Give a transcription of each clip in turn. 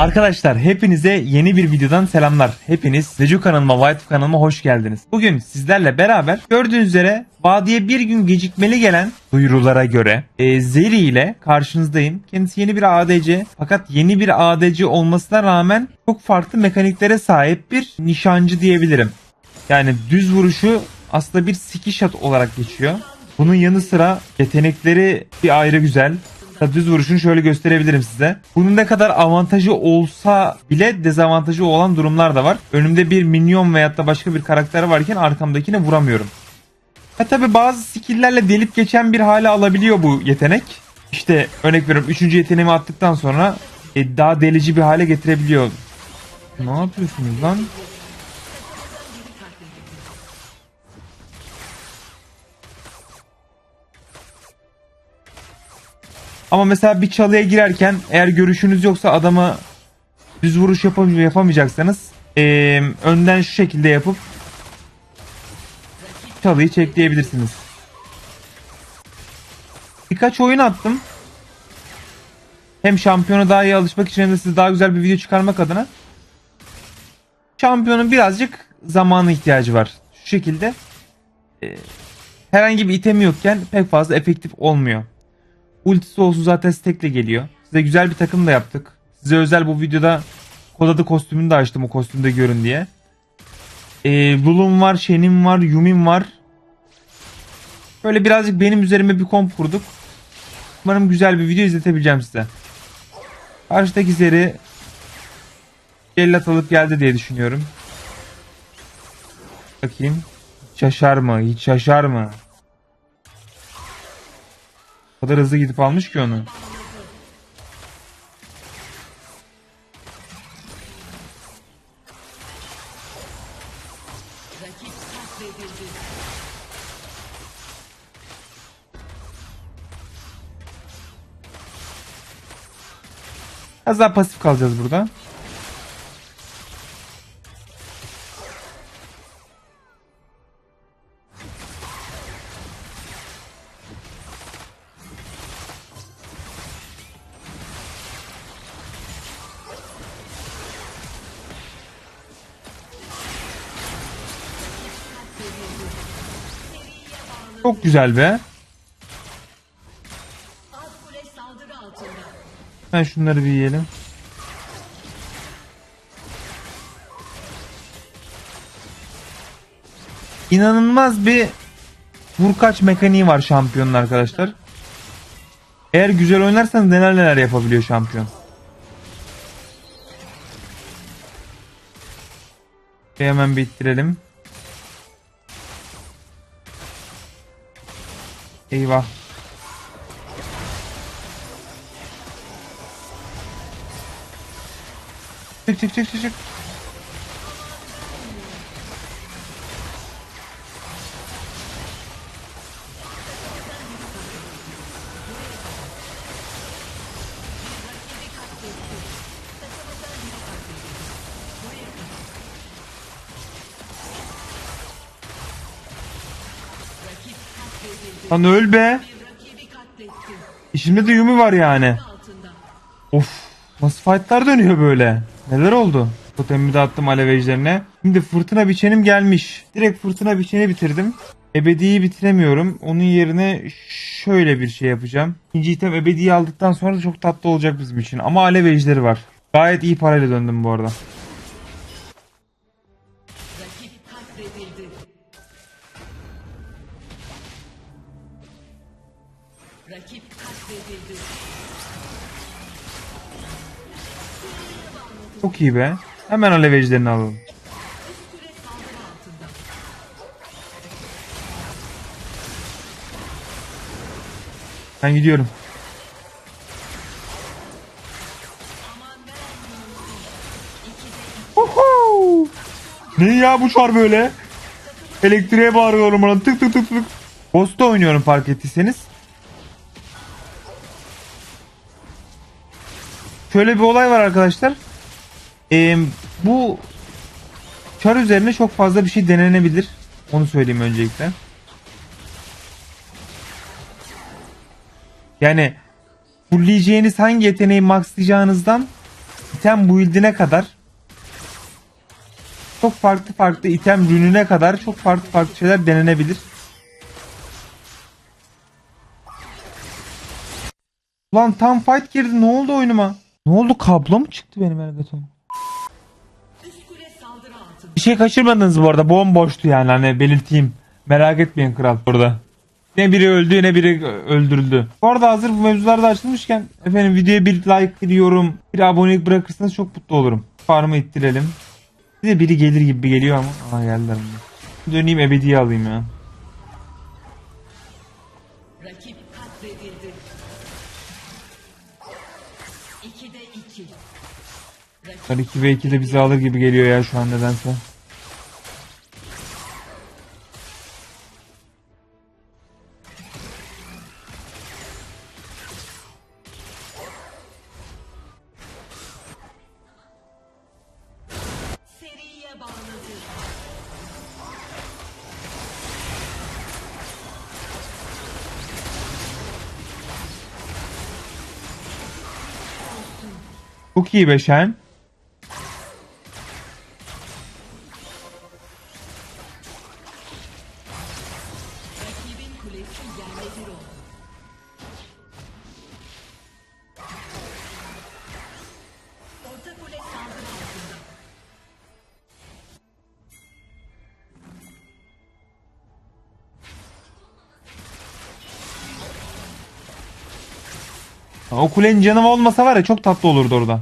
Arkadaşlar hepinize yeni bir videodan selamlar. Hepiniz Zecu kanalıma, White kanalıma hoş geldiniz. Bugün sizlerle beraber gördüğünüz üzere vadiye bir gün gecikmeli gelen duyurulara göre e, Zeri ile karşınızdayım. Kendisi yeni bir ADC fakat yeni bir ADC olmasına rağmen çok farklı mekaniklere sahip bir nişancı diyebilirim. Yani düz vuruşu aslında bir skill shot olarak geçiyor. Bunun yanı sıra yetenekleri bir ayrı güzel. Hatta Düz vuruşunu şöyle gösterebilirim size. Bunun ne kadar avantajı olsa bile dezavantajı olan durumlar da var. Önümde bir minyon veyahut da başka bir karakter varken arkamdakine vuramıyorum. Ha tabi bazı skill'lerle delip geçen bir hale alabiliyor bu yetenek. İşte örnek veriyorum 3. yeteneğimi attıktan sonra e, daha delici bir hale getirebiliyor. Ne yapıyorsunuz lan? Ama mesela bir çalıya girerken eğer görüşünüz yoksa adama düz vuruş yapam- yapamayacaksanız eee, önden şu şekilde yapıp çalıyı çekleyebilirsiniz. Birkaç oyun attım. Hem şampiyona daha iyi alışmak için hem de size daha güzel bir video çıkarmak adına. Şampiyonun birazcık zamanı ihtiyacı var. Şu şekilde eee, herhangi bir itemi yokken pek fazla efektif olmuyor. Ultisi olsun zaten stack'le geliyor. Size güzel bir takım da yaptık. Size özel bu videoda kod adı kostümünü de açtım o kostümde görün diye. Ee, Lulum var, Shen'im var, Yumi'm var. Böyle birazcık benim üzerime bir komp kurduk. Umarım güzel bir video izletebileceğim size. Karşıdaki seri cellat alıp geldi diye düşünüyorum. Bakayım. Şaşar mı? Hiç şaşar mı? Kadar hızlı gidip almış ki onu. Az daha pasif kalacağız burada. Çok güzel be. Ben şunları bir yiyelim. İnanılmaz bir vurkaç mekaniği var şampiyonun arkadaşlar. Eğer güzel oynarsanız neler neler yapabiliyor şampiyon. Hemen bittirelim. Eyvah. Çık çık çık çık Lan öl be. İçimde de Yumi var yani. Of. Nasıl fightlar dönüyor böyle? Neler oldu? Totemimi de attım alev ejderine. Şimdi fırtına biçenim gelmiş. Direkt fırtına biçeni bitirdim. Ebediyi bitiremiyorum. Onun yerine şöyle bir şey yapacağım. İkinci item ebediyi aldıktan sonra çok tatlı olacak bizim için. Ama alev ejderi var. Gayet iyi parayla döndüm bu arada. Çok iyi be. Hemen alev ejderini alalım. Ben gidiyorum. Uhu! Ne ya bu çar böyle? Elektriğe bağırıyorum bana tık tık tık tık. Ghost'ta oynuyorum fark ettiyseniz. Şöyle bir olay var arkadaşlar. Ee, bu çar üzerine çok fazla bir şey denenebilir. Onu söyleyeyim öncelikle. Yani fullleyeceğiniz hangi yeteneği maxlayacağınızdan item build'ine kadar çok farklı farklı item rününe kadar çok farklı farklı şeyler denenebilir. Ulan tam fight girdi ne oldu oyunuma? Ne oldu kablo mu çıktı benim elbeton? Bir şey kaçırmadınız bu arada bomboştu yani hani belirteyim. Merak etmeyin kral burada. Ne biri öldü ne biri öldürüldü. Bu arada hazır bu mevzularda açılmışken efendim videoya bir like, bir yorum, bir abonelik bırakırsanız çok mutlu olurum. Farmı ittirelim. Bir de biri gelir gibi geliyor ama. Aa geldiler bunlar. Döneyim ebediye alayım ya. Bunlar 2 ve 2 de bizi alır gibi geliyor ya şu an nedense. Çok iyi be Şen. O kulenin canı olmasa var ya çok tatlı olurdu orada.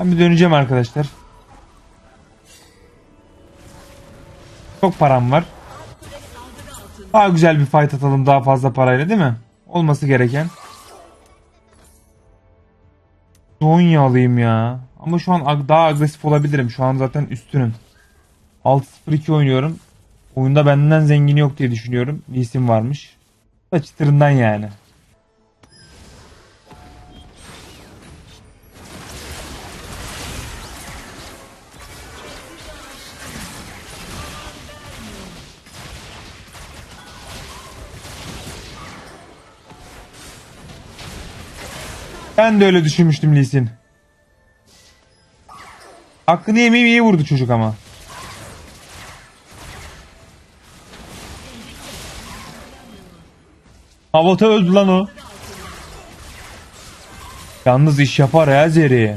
Ben bir döneceğim arkadaşlar. Çok param var. Daha güzel bir fight atalım daha fazla parayla değil mi? Olması gereken. Zonya alayım ya. Ama şu an daha agresif olabilirim. Şu an zaten üstünüm. 6-0-2 oynuyorum. Oyunda benden zengini yok diye düşünüyorum. Bir isim varmış. Da çıtırından yani. Ben de öyle düşünmüştüm Lee Sin. Hakkını yemeyeyim iyi vurdu çocuk ama. Havata öldü lan o. Yalnız iş yapar ya Zeri.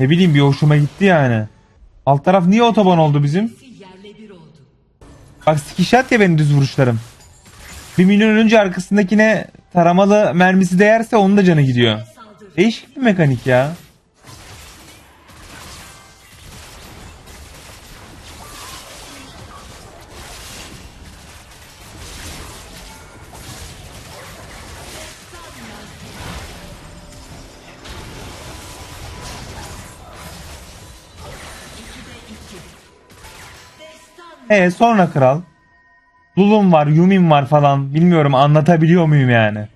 Ne bileyim bir hoşuma gitti yani. Alt taraf niye otoban oldu bizim? Bak skişat ya benim düz vuruşlarım. Bir milyon önce arkasındakine taramalı mermisi değerse onun da canı gidiyor. Değişik bir mekanik ya. E sonra kral. Lulum var, Yumin var falan. Bilmiyorum anlatabiliyor muyum yani?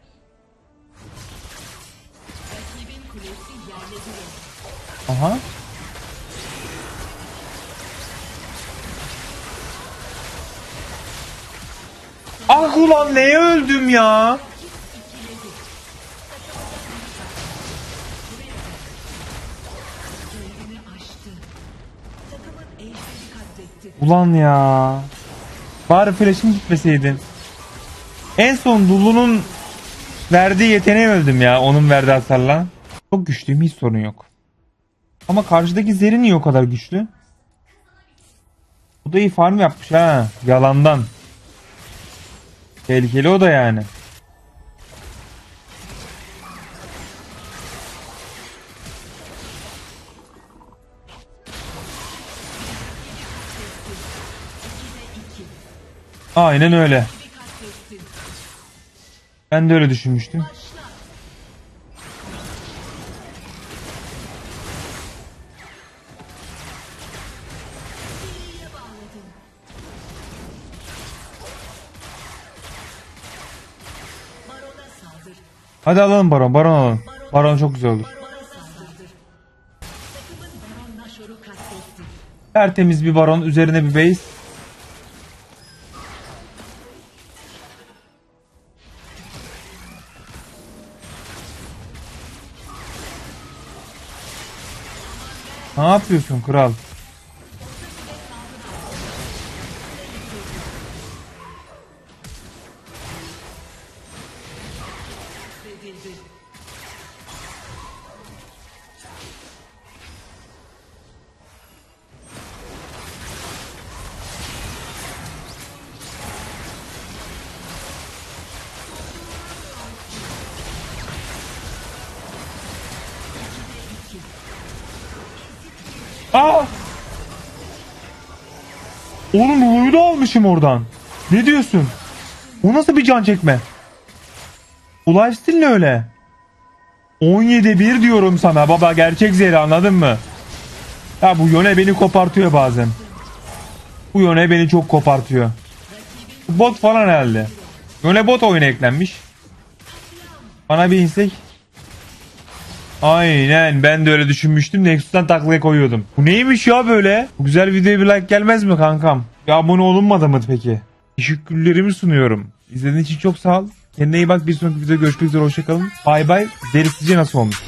Aha. Ah ulan neye öldüm ya? Ulan ya. Bari flash'im gitmeseydin. En son Lulu'nun verdiği yeteneğe öldüm ya. Onun verdiği hasarla. Çok güçlüyüm hiç sorun yok. Ama karşıdaki Zeri niye o kadar güçlü? Bu da iyi farm yapmış ha. Yalandan. Tehlikeli o da yani. Aynen öyle. Ben de öyle düşünmüştüm. Hadi alalım baron. Baron alalım. Baron çok güzel olur. Tertemiz bir baron üzerine bir base. Ne yapıyorsun kral? Aa! Oğlum Ru'yu da almışım oradan. Ne diyorsun? O nasıl bir can çekme? Bu lifestyle ne öyle? 17-1 diyorum sana baba gerçek zehri anladın mı? Ya bu yöne beni kopartıyor bazen. Bu yöne beni çok kopartıyor. Bot falan herhalde. Yöne bot oyuna eklenmiş. Bana bir insek. Aynen ben de öyle düşünmüştüm. Nexus'tan taklaya koyuyordum. Bu neymiş ya böyle? Bu güzel videoya bir like gelmez mi kankam? Ya abone olunmadı mı peki? Teşekkürlerimi sunuyorum. İzlediğiniz için çok sağ ol. Kendine iyi bak. Bir sonraki videoda görüşmek üzere. Hoşçakalın. Bay bay. Deri sizce nasıl olmuş?